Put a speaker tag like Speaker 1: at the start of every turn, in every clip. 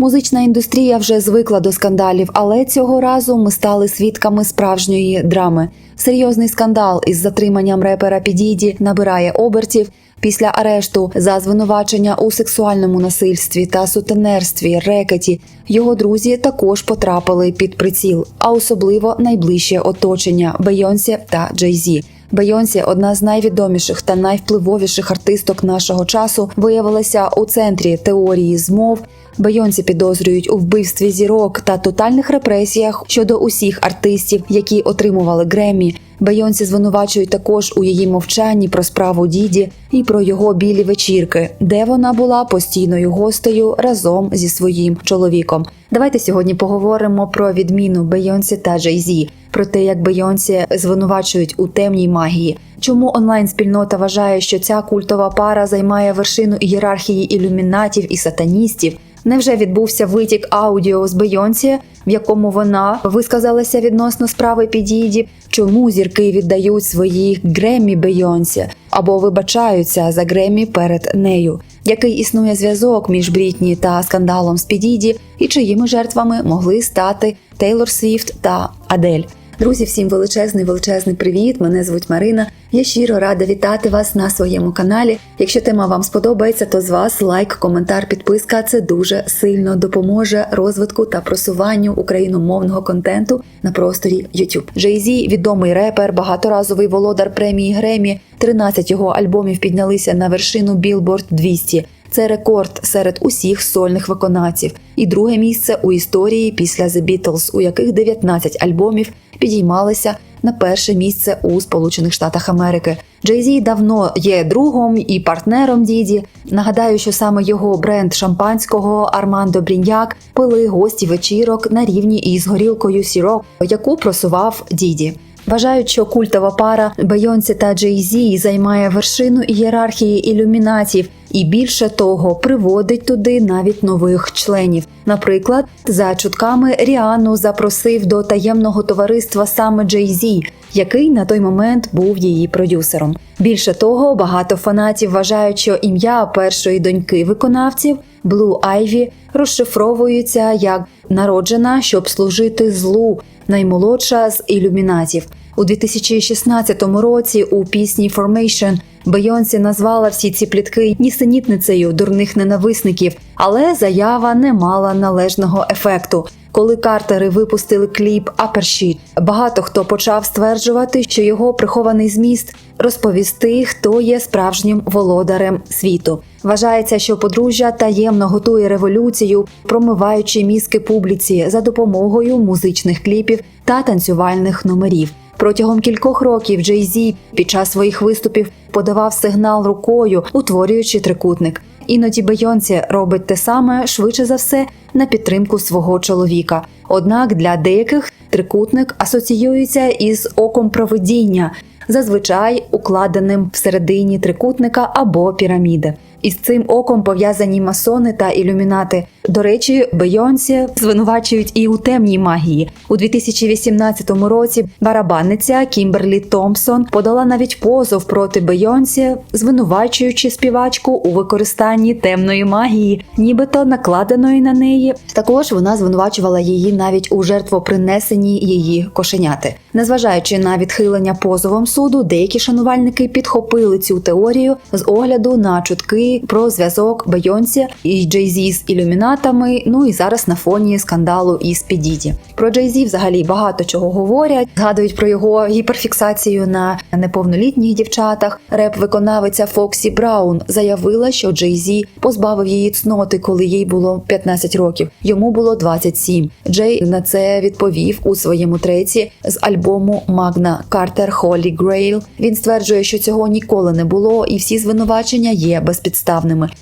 Speaker 1: Музична індустрія вже звикла до скандалів, але цього разу ми стали свідками справжньої драми. Серйозний скандал із затриманням репера Підіді набирає обертів. Після арешту за звинувачення у сексуальному насильстві та сутенерстві, рекеті його друзі також потрапили під приціл, а особливо найближче оточення Бейонсі та Джей Зі. Бейонсі, одна з найвідоміших та найвпливовіших артисток нашого часу, виявилася у центрі теорії змов. Бейонсі підозрюють у вбивстві зірок та тотальних репресіях щодо усіх артистів, які отримували Греммі. Бейонсі звинувачують також у її мовчанні про справу діді і про його білі вечірки, де вона була постійною гостею разом зі своїм чоловіком. Давайте сьогодні поговоримо про відміну Бейонсі та Джей Зі, про те, як Бейонсі звинувачують у темній магії. Чому онлайн-спільнота вважає, що ця культова пара займає вершину ієрархії ілюмінатів і сатаністів? Невже відбувся витік аудіо з Бейонсі, в якому вона висказалася відносно справи Підіді? Чому зірки віддають свої Греммі Бейонсі або вибачаються за Греммі перед нею? Який існує зв'язок між Брітні та скандалом з Підіді, і чиїми жертвами могли стати Тейлор Свіфт та Адель? Друзі, всім величезний величезний привіт! Мене звуть Марина. Я щиро рада вітати вас на своєму каналі. Якщо тема вам сподобається, то з вас лайк, коментар, підписка це дуже сильно допоможе розвитку та просуванню україномовного контенту на просторі YouTube. Jay-Z – відомий репер, багаторазовий володар премії Гремі. 13 його альбомів піднялися на вершину Billboard 200. Це рекорд серед усіх сольних виконавців, і друге місце у історії після The Beatles, у яких 19 альбомів підіймалися на перше місце у Сполучених Штатах Америки. Джей Зі давно є другом і партнером Діді. Нагадаю, що саме його бренд шампанського Армандо Бріньяк пили гості вечірок на рівні із горілкою Сірок, яку просував Діді. Вважають, що культова пара Бейонсі та Джей Зі займає вершину ієрархії ілюмінатів і більше того приводить туди навіть нових членів. Наприклад, за чутками Ріану запросив до таємного товариства саме Джей Зі, який на той момент був її продюсером. Більше того, багато фанатів вважають, що ім'я першої доньки виконавців Блу Айві розшифровується як народжена, щоб служити злу, наймолодша з ілюмінатів. У 2016 році у пісні «Formation» Бейонсі назвала всі ці плітки нісенітницею дурних ненависників, але заява не мала належного ефекту. Коли Картери випустили кліп «Апершіт», багато хто почав стверджувати, що його прихований зміст розповісти, хто є справжнім володарем світу. Вважається, що подружжя таємно готує революцію, промиваючи мізки публіці за допомогою музичних кліпів та танцювальних номерів. Протягом кількох років Джей Зі під час своїх виступів подавав сигнал рукою, утворюючи трикутник. Іноді Бейонсі робить те саме швидше за все на підтримку свого чоловіка. Однак для деяких трикутник асоціюється із оком провидіння, зазвичай укладеним всередині трикутника або піраміди. Із цим оком пов'язані масони та ілюмінати. До речі, Бейонсі звинувачують і у темній магії. У 2018 році барабанниця Кімберлі Томпсон подала навіть позов проти Бейонсі, звинувачуючи співачку у використанні темної магії, нібито накладеної на неї. Також вона звинувачувала її навіть у жертвопринесенні її кошеняти. Незважаючи на відхилення позовом суду, деякі шанувальники підхопили цю теорію з огляду на чутки про зв'язок Бейонсі і Джей Зі з ілюмінатами. Ну і зараз на фоні скандалу із Підіді. Про Джей Зі взагалі багато чого говорять. Згадують про його гіперфіксацію на неповнолітніх дівчатах. Реп-виконавиця Фоксі Браун заявила, що Джей Зі позбавив її цноти, коли їй було 15 років. Йому було 27. Джей на це відповів у своєму треці з альбому Магна Картер Холі Грейл. Він стверджує, що цього ніколи не було, і всі звинувачення є безпідставними,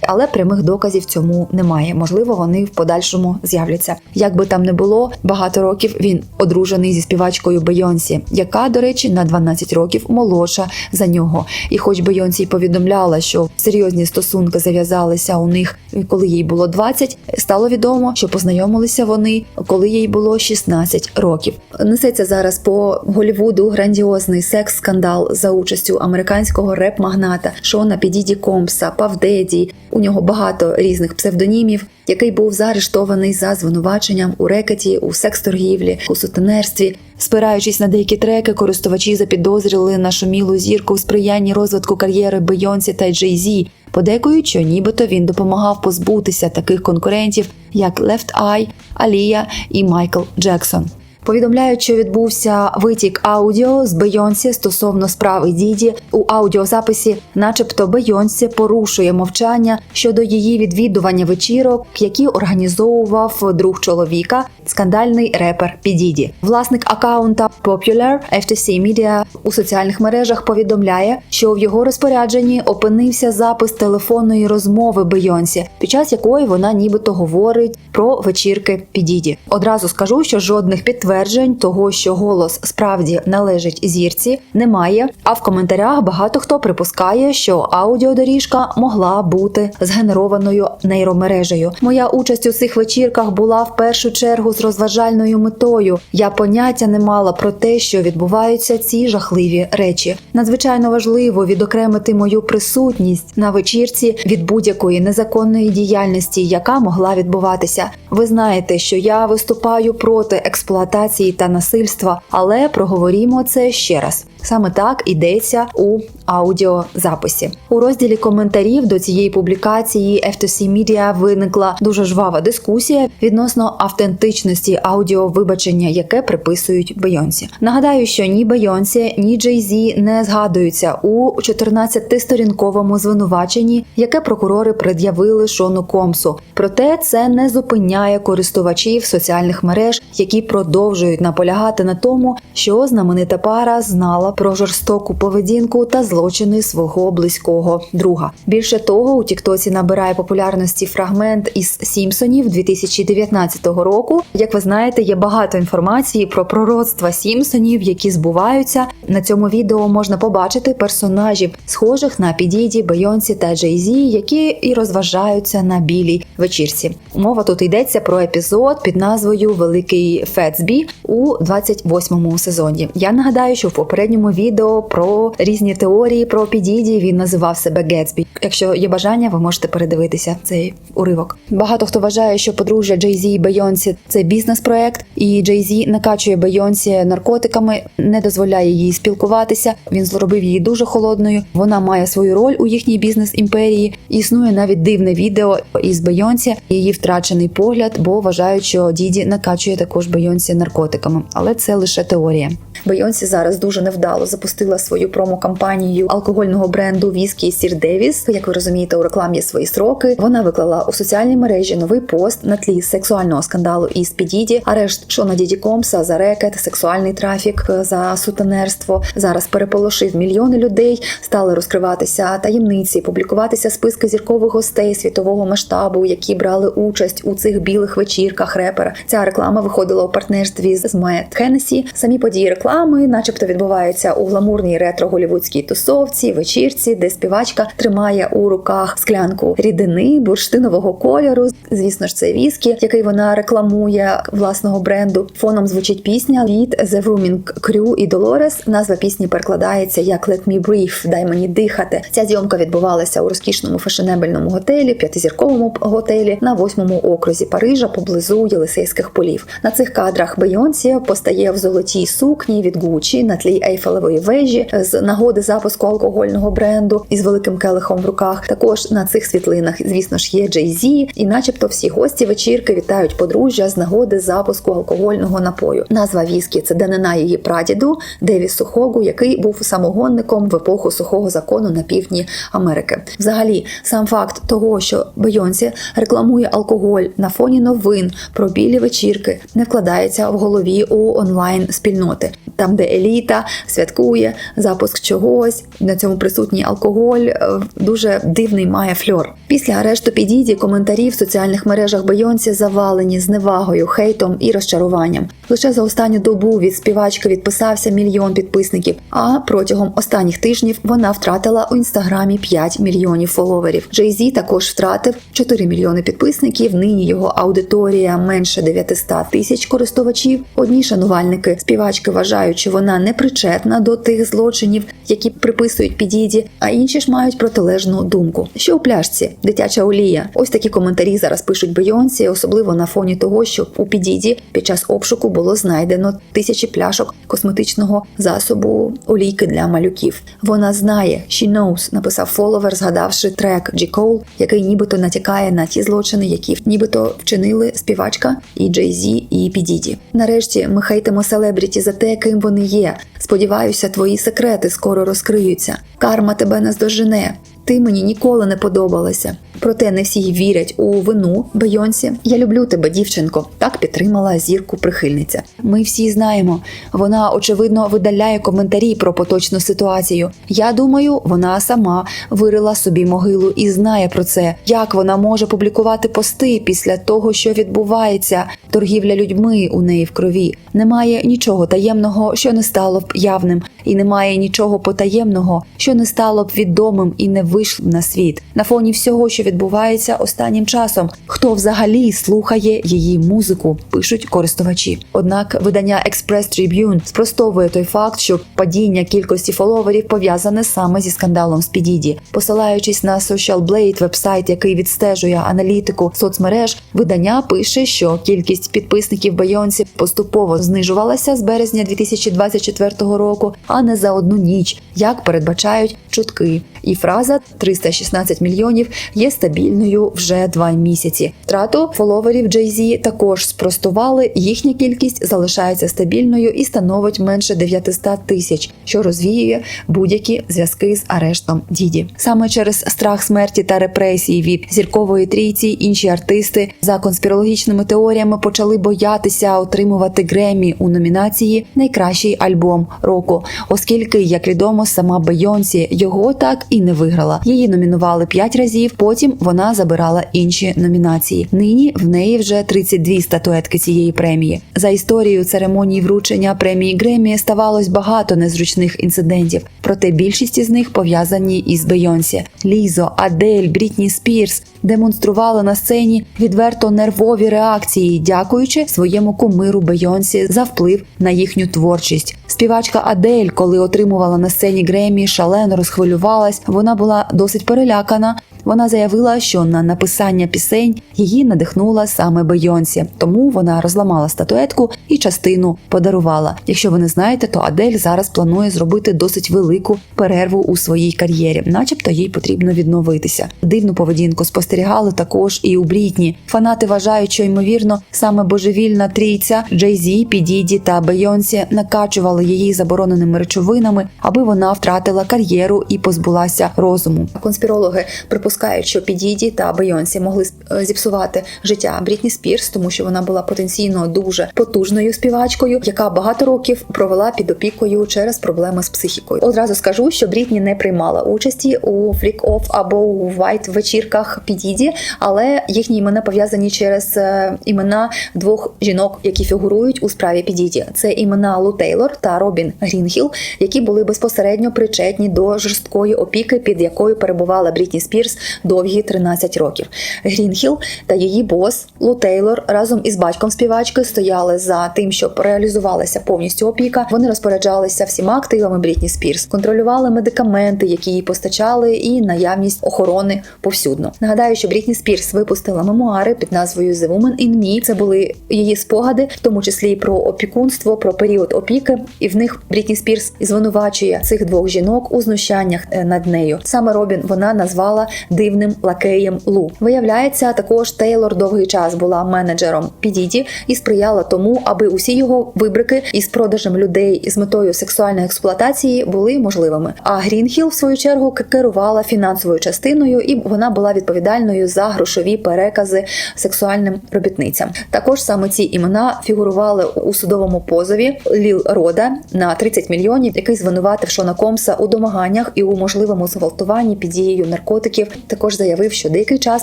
Speaker 1: але прямих доказів цьому немає. Можливо, вони в подальшому з'являться. Як би там не було, багато років він одружений зі співачкою Бейонсі, яка, до речі, на 12 років молодша за нього. І, хоч Бейонсі й повідомляла, що серйозні стосунки зав'язалися у них, коли їй було 20, стало відомо, що познайомилися вони, коли їй було 16 років. Несеться зараз по Голівуду грандіозний секс-скандал за участю американського реп-магната Шона Підіді Компса, Пав Деді. У нього багато різних псевдонімів, який був заарештований за звинуваченням у рекеті, у секс-торгівлі, у сутенерстві. Спираючись на деякі треки, користувачі запідозрили нашумілу зірку у сприянні розвитку кар'єри Бейонсі та Джей Зі, подейкують, що нібито він допомагав позбутися таких конкурентів, як Left Eye, Алія і Майкл Джексон. Повідомляють, що відбувся витік аудіо з Бейонсі стосовно справи Діді. У аудіозаписі, начебто Бейонсі порушує мовчання щодо її відвідування вечірок, які організовував друг чоловіка, скандальний репер Підіді. Власник акаунта Popular FTC Media у соціальних мережах повідомляє, що в його розпорядженні опинився запис телефонної розмови Бейонсі, під час якої вона нібито говорить про вечірки Підіді. Одразу скажу, що жодних підтверджень того, що голос справді належить зірці, немає. А в коментарях багато хто припускає, що аудіодоріжка могла бути згенерованою нейромережею. Моя участь у цих вечірках була в першу чергу з розважальною метою. Я поняття не мала про те, що відбуваються ці жахливі речі. Надзвичайно важливо відокремити мою присутність на вечірці від будь-якої незаконної діяльності, яка могла відбуватися. Ви знаєте, що я виступаю проти експлуатації та насильства, але проговорімо це ще раз. Саме так ідеться у аудіозаписі. У розділі коментарів до цієї публікації FTC Media виникла дуже жвава дискусія відносно автентичності аудіовибачення, яке приписують Бейонсі. Нагадаю, що ні Бейонсі, ні Джей Зі не згадуються у 14-сторінковому звинуваченні, яке прокурори пред'явили Шону Комсу. Проте це не зупиняє користувачів соціальних мереж, які продовжують наполягати на тому, що знаменита пара знала про жорстоку поведінку та злочини свого близького друга. Більше того, у Тіктоці набирає популярності фрагмент із Сімпсонів 2019 року. Як ви знаєте, є багато інформації про пророцтва Сімпсонів, які збуваються. На цьому відео можна побачити персонажів, схожих на Підіді, Бейонсі та Джей Зі, які і розважаються на білій вечірці. Мова тут йдеться про епізод під назвою Великий Фетсбі у 28-му сезоні. Я нагадаю, що в попередньому відео про різні теорії про Підіді він називав себе Гетсбі. Якщо є бажання, ви можете передивитися цей уривок. Багато хто вважає, що подружжя Джей Зі і Бейонсі це бізнес-проект, і Джей Зі накачує Бейонсі наркотиками, не дозволяє їй спілкуватися. Він зробив її дуже холодною. Вона має свою роль у їхній бізнес-імперії. Існує навіть дивне відео із Бейонсі, її втрачений погляд, бо вважають, що Діді накачує також Бейонсі наркотиками, але це лише теорія. Бейонсі зараз дуже невдало запустила свою промо-кампанію алкогольного бренду Віскі Сір Девіс. Як ви розумієте, у рекламі свої строки. Вона виклала у соціальній мережі новий пост на тлі сексуального скандалу із Підіді, арешт Шона Діді Комса за рекет, сексуальний трафік за сутенерство. Зараз переполошив мільйони людей, стали розкриватися таємниці, публікуватися списки зіркових гостей світового масштабу, які брали участь у цих білих вечірках репера. Ця реклама виходила у партнерстві з Мет Хеннесі. Самі події реклами, начебто, відбуваються у гламурній ретро-голівудській тусовці, вечірці, де співачка тримає у руках склянку рідини бурштинового кольору. Звісно ж, це віскі, який вона рекламує власного бренду. Фоном звучить пісня від The Rooming Crew і Dolores. Назва пісні перекладається як Let me breathe, дай мені дихати. Ця зйомка відбувалася у розкішному фешенебельному готелі, п'ятизірковому готелі на восьмому окрузі Парижа поблизу Єлисейських полів. На цих кадрах Бейонсі постає в золотій сукні від Гучі на тлі Ейфелевої вежі з нагоди запуску алкогольного бренду із великим келихом в руках. Також на цих світлинах, звісно ж, є Джей Зі, і, начебто, всі гості вечірки вітають подружжя з нагоди запуску алкогольного напою. Назва віскі це данина її прадіду Девісу Хогу, який був самогонником в епоху сухого закону на півдні Америки. Взагалі, сам факт того, що Бейонсі рекламує алкоголь на фоні новин про білі вечірки, не вкладається в голові у онлайн спільноти, там де еліта святкує запуск чогось. На цьому присутній алкоголь е, дуже дивний має фльор. Після арешту підіді коментарі в соціальних мережах Бейонсі завалені зневагою, хейтом і розчаруванням. Лише за останню добу від співачки відписався мільйон підписників. А протягом останніх тижнів вона втратила у інстаграмі 5 мільйонів фоловерів. Джей Зі також втратив 4 мільйони підписників. Нині його аудиторія менше 900 тисяч користувачів. Одні шанувальники співачки вважають, що вона не причетна до тих злочинів, які приписують підіді, а інші ж мають протилежну думку. Що у пляшці? Дитяча олія. Ось такі коментарі зараз пишуть Бейонсі, особливо на фоні того, що у підіді під час обшуку було знайдено тисячі пляшок косметичного засобу олійки для малюків. Вона знає, she knows, написав фоловер, згадавши трек G. Cole, який нібито натякає на ті злочини, які нібито вчинили співачка і Джей Зі, і Підіді. Нарешті ми хейтимо селебріті за те, ким вони є. Сподіваюся, твої секрети скоро розкриються. Карма тебе наздожене. Ти мені ніколи не подобалася. Проте не всі вірять у вину Бейонсі. Я люблю тебе, дівчинко. Так підтримала зірку прихильниця. Ми всі знаємо. Вона очевидно видаляє коментарі про поточну ситуацію. Я думаю, вона сама вирила собі могилу і знає про це. Як вона може публікувати пости після того, що відбувається? Торгівля людьми у неї в крові. Немає нічого таємного, що не стало б явним, і немає нічого потаємного, що не стало б відомим і не вийшло на світ. На фоні всього, що відбувається останнім часом. Хто взагалі слухає її музику? Пишуть користувачі. Однак видання Express Tribune спростовує той факт, що падіння кількості фоловерів пов'язане саме зі скандалом з Підіді. Посилаючись на Social Blade, вебсайт, який відстежує аналітику соцмереж, видання пише, що кількість підписників Бейонсі поступово знижувалася з березня 2024 року, а не за одну ніч, як передбачають чутки. І фраза 316 мільйонів є стабільною вже два місяці. Втрату фоловерів Jay-Z також спростували. Їхня кількість залишається стабільною і становить менше 900 тисяч, що розвіює будь-які зв'язки з арештом діді. Саме через страх смерті та репресії від зіркової трійці інші артисти за конспірологічними теоріями почали боятися отримувати Гремі у номінації Найкращий альбом року, оскільки, як відомо, сама Бейонсі його так і не виграла. Її номінували 5 разів. Потім вона забирала інші номінації. Нині в неї вже 32 статуетки цієї премії. За історією церемонії вручення премії Гремі ставалось багато незручних інцидентів, проте більшість із них пов'язані із Бейонсі. Лізо, Адель, Брітні Спірс демонстрували на сцені відверто нервові реакції, дякуючи своєму кумиру Бейонсі за вплив на їхню творчість. Співачка Адель, коли отримувала на сцені Гремі, шалено розхвилювалась. Вона була досить перелякана. Вона заявила, що на написання пісень її надихнула саме Бейонсі, тому вона розламала статуетку і частину подарувала. Якщо ви не знаєте, то Адель зараз планує зробити досить велику перерву у своїй кар'єрі, начебто їй потрібно відновитися. Дивну поведінку спостерігали також і у Брітні. Фанати вважають, що ймовірно саме божевільна трійця Джей Зі, Підіді та Бейонсі накачували її забороненими речовинами, аби вона втратила кар'єру і позбулася розуму. Конспірологи припускають, що Підіді та Бейонсі могли е, зіпсувати життя Брітні Спірс, тому що вона була потенційно дуже потужною співачкою, яка багато років провела під опікою через проблеми з психікою. Одразу скажу, що Брітні не приймала участі у фрік-офф або у вайт вечірках Підіді, але їхні імена пов'язані через е, імена двох жінок, які фігурують у справі Підіді. Це імена Лу Тейлор та Робін Грінхіл, які були безпосередньо причетні до жорсткої опіки, під якою перебувала Брітні Спірс довгі 13 років. Грінхіл та її бос Лу Тейлор разом із батьком співачки стояли за тим, щоб реалізувалася повністю опіка. Вони розпоряджалися всіма активами Брітні Спірс, контролювали медикаменти, які їй постачали, і наявність охорони повсюдно. Нагадаю, що Брітні Спірс випустила мемуари під назвою The Woman in Me. Це були її спогади, в тому числі про опікунство, про період опіки. І в них Брітні Спірс звинувачує цих двох жінок у знущаннях е, над нею. Саме Робін вона назвала дивним лакеєм Лу. Виявляється, також Тейлор довгий час була менеджером Підіді і сприяла тому, аби усі його вибрики із продажем людей з метою сексуальної експлуатації були можливими. А Грінхіл, в свою чергу, керувала фінансовою частиною, і вона була відповідальною за грошові перекази сексуальним робітницям. Також саме ці імена фігурували у судовому позові Ліл Рода на 30 мільйонів, який звинуватив Шона Комса у домаганнях і у можливому зґвалтуванні під дією наркотиків Також заявив, що деякий час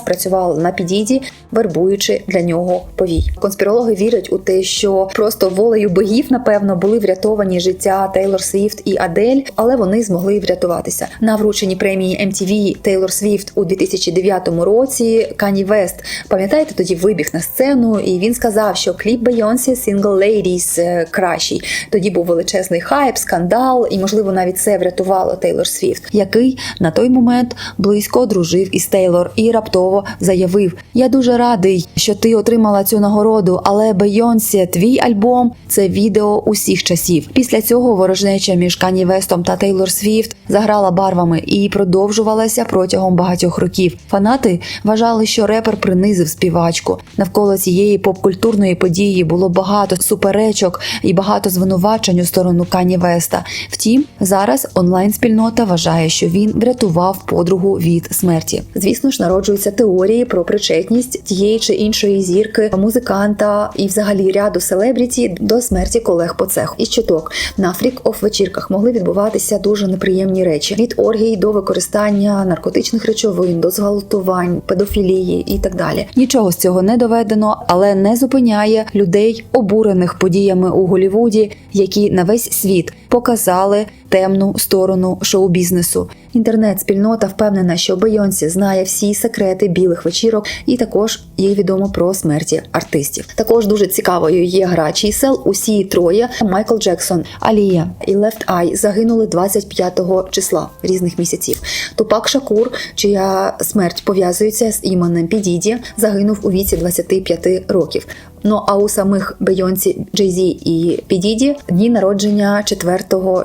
Speaker 1: працював на підіді, вербуючи для нього повій. Конспірологи вірять у те, що просто волею богів, напевно, були врятовані життя Тейлор Свіфт і Адель, але вони змогли врятуватися. На врученні премії MTV Тейлор Свіфт у 2009 році Кані Вест, пам'ятаєте, тоді вибіг на сцену, і він сказав, що кліп Бейонсі Single Ladies е, кращий. Тоді був величезний хайп, скандал, і можливо навіть це врятувало Тейлор Свіфт, який на той момент близько дружив із Тейлор і раптово заявив: Я дуже радий, що ти отримала цю нагороду, але Бейонсі, твій альбом це відео усіх часів. Після цього ворожнеча між Кані Вестом та Тейлор Свіфт заграла барвами і продовжувалася протягом багатьох років. Фанати вважали, що репер принизив співачку. Навколо цієї попкультурної події було багато суперечок і багато звинувачень у сторону Кані Веста. Втім, зараз онлайн-спільнота вважає, що він врятував подругу від смерті. Звісно ж, народжуються теорії про причетність тієї чи іншої зірки, музиканта і взагалі ряду селебріті до смерті колег по цеху. Із чуток на фрік-оф вечірках могли відбуватися дуже неприємні речі: від оргій до використання наркотичних речовин, до зґвалтувань, педофілії і так далі. Нічого з цього не доведено, але не зупиняє людей, обурених подіями у Голівуді, які на весь світ показали темну сторону шоу-бізнесу. Інтернет-спільнота впевнена, що Бейонсі знає всі секрети білих вечірок, і також їй відомо про смерті артистів. Також дуже цікавою є гра чисел. Усі троє Майкл Джексон, Алія і Лефт Ай загинули 25 числа різних місяців. Тупак Шакур, чия смерть пов'язується з іменем Підіді, загинув у віці 25 років. Ну а у самих Бейонсі, Джей-Зі і Підіді дні народження 4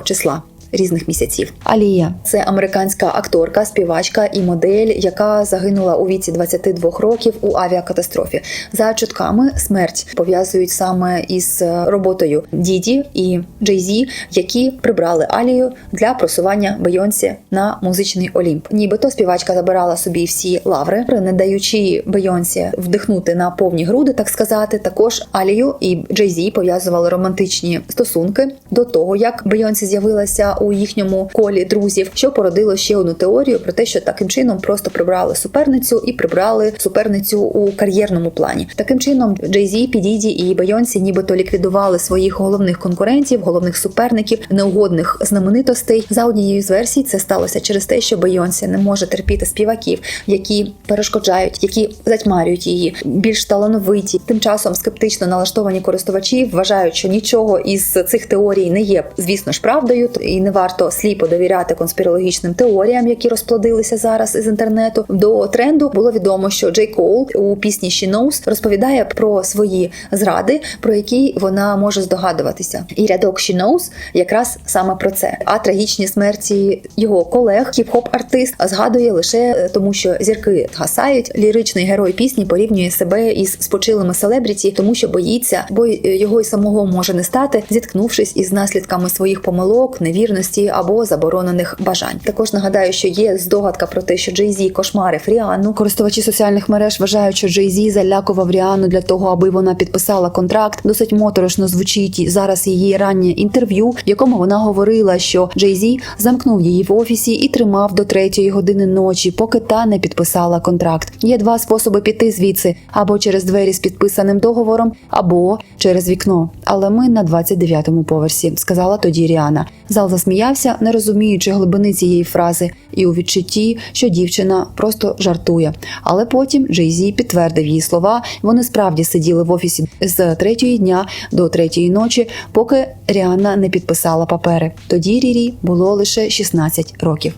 Speaker 1: числа. Різних місяців Алія це американська акторка, співачка і модель, яка загинула у віці 22 років у авіакатастрофі. За чутками смерть пов'язують саме із роботою Діді і Джей-Зі, які прибрали Алію для просування Бейонсі на музичний олімп. Нібито співачка забирала собі всі лаври, не даючи Бейонсі вдихнути на повні груди, так сказати. Також Алію і Джей-Зі пов'язували романтичні стосунки до того, як Бейонсі з'явилася у їхньому колі друзів, що породило ще одну теорію про те, що таким чином просто прибрали суперницю і прибрали суперницю у кар'єрному плані. Таким чином, Джей-Зі, Підіді і Бейонсі нібито ліквідували своїх головних конкурентів, головних суперників, неугодних знаменитостей. За однією з версій, це сталося через те, що Бейонсі не може терпіти співаків, які перешкоджають, які затьмарюють її, більш талановиті. Тим часом скептично налаштовані користувачі вважають, що нічого із цих теорій не є, звісно ж, правдою, і не варто сліпо довіряти конспірологічним теоріям, які розплодилися зараз із інтернету. До тренду було відомо, що Джей Коул у пісні «She Knows» розповідає про свої зради, про які вона може здогадуватися. І рядок «She Knows» якраз саме про це. А трагічні смерті його колег, хіп-хоп артист, згадує лише тому, що зірки гасають. Ліричний герой пісні порівнює себе із спочилими селебріті, тому що боїться, бо його й самого може не стати, зіткнувшись із наслідками своїх помилок, невірності або заборонених бажань. Також нагадаю, що є здогадка про те, що Джей-Зі кошмарив Ріанну. Користувачі соціальних мереж вважають, що Джей-Зі залякував Ріанну для того, аби вона підписала контракт. Досить моторошно звучить зараз її раннє інтерв'ю, в якому вона говорила, що Джей-Зі замкнув її в офісі і тримав до третьої години ночі, поки та не підписала контракт. Є два способи піти звідси: або через двері з підписаним договором, або через вікно. Але ми на 29-му поверсі, сказала тоді Ріана. Зал засміявся, не розуміючи глибини цієї фрази, і у відчутті, що дівчина просто жартує. Але потім Джей-Зі підтвердив її слова. Вони справді сиділи в офісі з третьої дня до третьої ночі, поки Ріанна не підписала папери. Тоді Рірі було лише 16 років.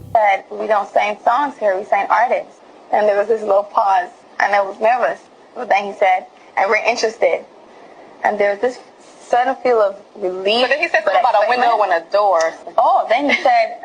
Speaker 2: And there was this sudden feel of relief.
Speaker 3: But then he said something about a window and a door.
Speaker 2: Oh, then he said,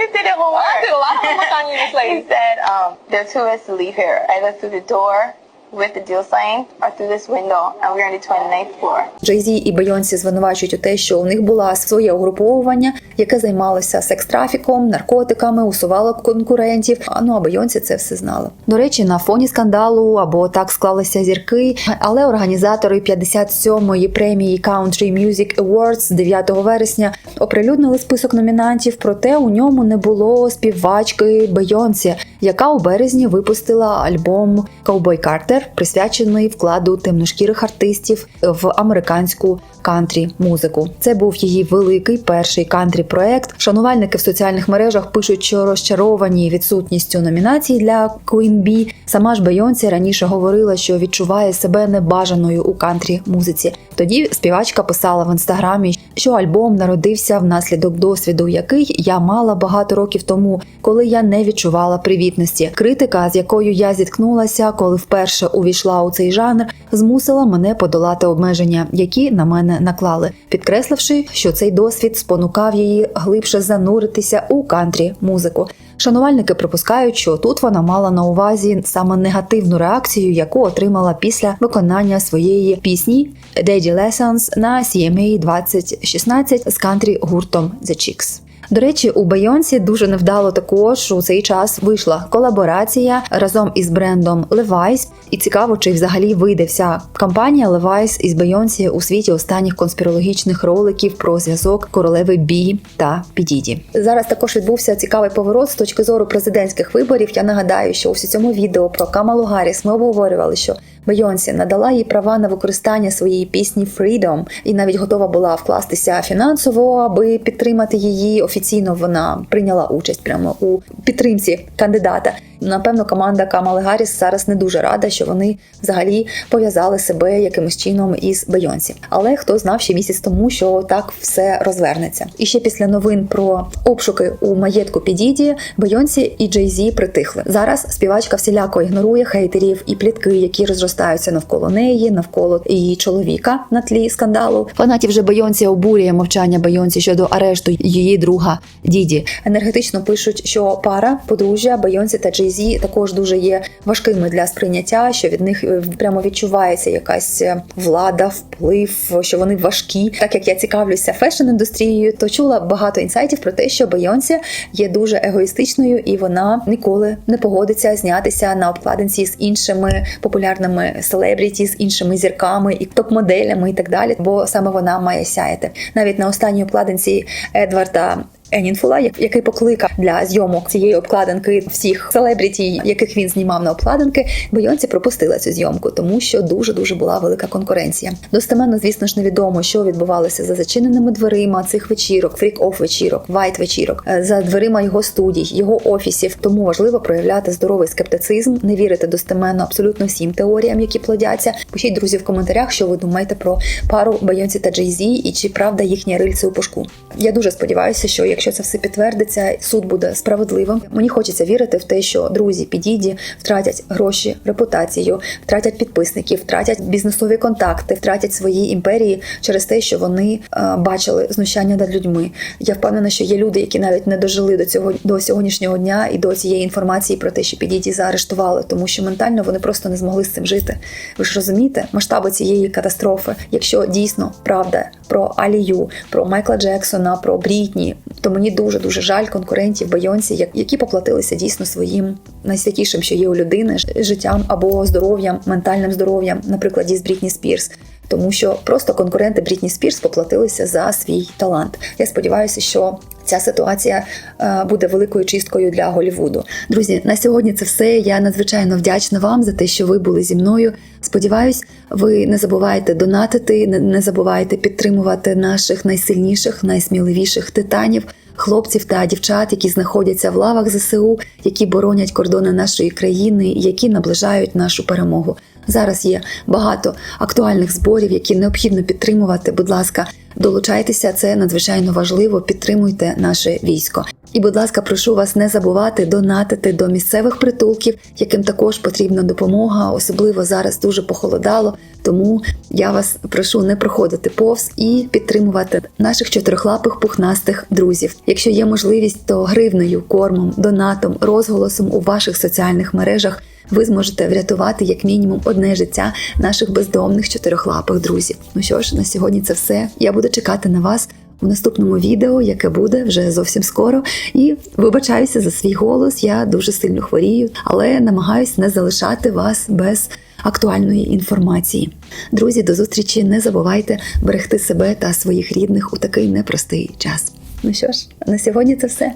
Speaker 2: he did it one
Speaker 3: I did a lot of homework on you, Miss Lady.
Speaker 2: He said, um, there are two ways to leave here, either through the door with the deal signed are through this window, and we're on the 29th floor.
Speaker 1: Jay-Z і Бейонсі звинувачують у те, що у них було своє угруповування, яке займалося секс-трафіком, наркотиками, усувало конкурентів. А ну а Бейонсі це все знала. До речі, на фоні скандалу або так склалися зірки. Але організатори 57-ї премії Country Music Awards 9 вересня оприлюднили список номінантів. Проте у ньому не було співачки Бейонсі, яка у березні випустила альбом Cowboy Картер, присвячений вкладу темношкірих артистів в американську кантрі музику. Це був її великий перший кантрі проект. Шанувальники в соціальних мережах пишуть, що розчаровані відсутністю номінацій для Queen Bee. Сама ж Бейонсі раніше говорила, що відчуває себе небажаною у кантрі музиці. Тоді співачка писала в інстаграмі, що альбом народився внаслідок досвіду, який я мала багато років тому, коли я не відчувала привітності. Критика, з якою я зіткнулася, коли вперше увійшла у цей жанр, змусила мене подолати обмеження, які на мене наклали, підкресливши, що цей досвід спонукав її глибше зануритися у кантрі музику. Шанувальники припускають, що тут вона мала на увазі саме негативну реакцію, яку отримала після виконання своєї пісні Daddy Lessons на CMA 2016 з кантрі гуртом The Chicks. До речі, у Бейонсі дуже невдало також у цей час вийшла колаборація разом із брендом Levi's. І цікаво, чи взагалі вийде вся компанія Levi's із Бейонсі у світі останніх конспірологічних роликів про зв'язок королеви Бі та Підіді. Зараз також відбувся цікавий поворот з точки зору президентських виборів. Я нагадаю, що у цьому відео про Камалу Гарріс ми обговорювали, що Бейонсі надала їй права на використання своєї пісні Freedom і навіть готова була вкластися фінансово, аби підтримати її. Офіційно вона прийняла участь прямо у підтримці кандидата. Напевно, команда Камали Гарріс зараз не дуже рада, що вони взагалі пов'язали себе якимось чином із Бейонсі. Але хто знав ще місяць тому, що так все розвернеться. І ще після новин про обшуки у маєтку Підіді Бейонсі і Джей Зі притихли. Зараз співачка всіляко ігнорує хейтерів і плітки, які розростаються навколо неї, навколо її чоловіка на тлі скандалу. Фанатів вже Бейонсі обурює мовчання Бейонсі щодо арешту її друга Діді. Енергетично пишуть, що пара подружжя Бейонсі та Джей Зі також дуже є важкими для сприйняття, що від них е, прямо відчувається якась е, влада, вплив, що вони важкі. Так як я цікавлюся фешн-індустрією, то чула багато інсайтів про те, що Бейонсі є дуже егоїстичною і вона ніколи не погодиться знятися на обкладинці з іншими популярними селебріті, з іншими зірками і топ-моделями і так далі. Бо саме вона має сяяти. Навіть на останній обкладинці Едварда Енінфула, який покликав для зйомок цієї обкладинки всіх селебріті, яких він знімав на обкладинки, Бейонсі пропустила цю зйомку, тому що дуже дуже була велика конкуренція. Достеменно, звісно ж, невідомо, що відбувалося за зачиненими дверима цих вечірок, фрік-оф вечірок, вайт вечірок, е, за дверима його студій, його офісів. Тому важливо проявляти здоровий скептицизм, не вірити достеменно абсолютно всім теоріям, які плодяться. Пишіть друзі в коментарях, що ви думаєте про пару Бейонсі та Джей Зі, і чи правда їхнє рильце у пушку. Я дуже сподіваюся, що якщо це все підтвердиться, суд буде справедливим. Мені хочеться вірити в те, що друзі підіді втратять гроші, репутацію, втратять підписників, втратять бізнесові контакти, втратять свої імперії через те, що вони е, бачили знущання над людьми. Я впевнена, що є люди, які навіть не дожили до цього до сьогоднішнього дня і до цієї інформації про те, що підіді заарештували, тому що ментально вони просто не змогли з цим жити. Ви ж розумієте масштаби цієї катастрофи, якщо дійсно правда про Алію, про Майкла Джексона, про Брітні, то мені дуже дуже жаль конкурентів Бейонсі, які поплатилися дійсно своїм найсвятішим, що є у людини, життям або здоров'ям, ментальним здоров'ям, наприклад, з Брітні Спірс. Тому що просто конкуренти Брітні Спірс поплатилися за свій талант. Я сподіваюся, що ця ситуація е, буде великою чисткою для Голівуду. Друзі, на сьогодні це все. Я надзвичайно вдячна вам за те, що ви були зі мною. Сподіваюсь, ви не забуваєте донатити, не забуваєте підтримувати наших найсильніших, найсміливіших титанів. Хлопців та дівчат, які знаходяться в лавах ЗСУ, які боронять кордони нашої країни, які наближають нашу перемогу. Зараз є багато актуальних зборів, які необхідно підтримувати. Будь ласка, долучайтеся, це надзвичайно важливо. Підтримуйте наше військо. І, будь ласка, прошу вас не забувати донатити до місцевих притулків, яким також потрібна допомога. Особливо зараз дуже похолодало. Тому я вас прошу не проходити повз і підтримувати наших чотирихлапих пухнастих друзів. Якщо є можливість, то гривнею, кормом, донатом, розголосом у ваших соціальних мережах. ви зможете врятувати як мінімум одне життя наших бездомних чотирьохлапих друзів. Ну що ж, на сьогодні це все. Я буду чекати на вас у наступному відео, яке буде вже зовсім скоро. І вибачаюся за свій голос. Я дуже сильно хворію, але намагаюся не залишати вас без актуальної інформації. Друзі, до зустрічі! Не забувайте берегти себе та своїх рідних у такий непростий час. Ну що ж, на сьогодні це все.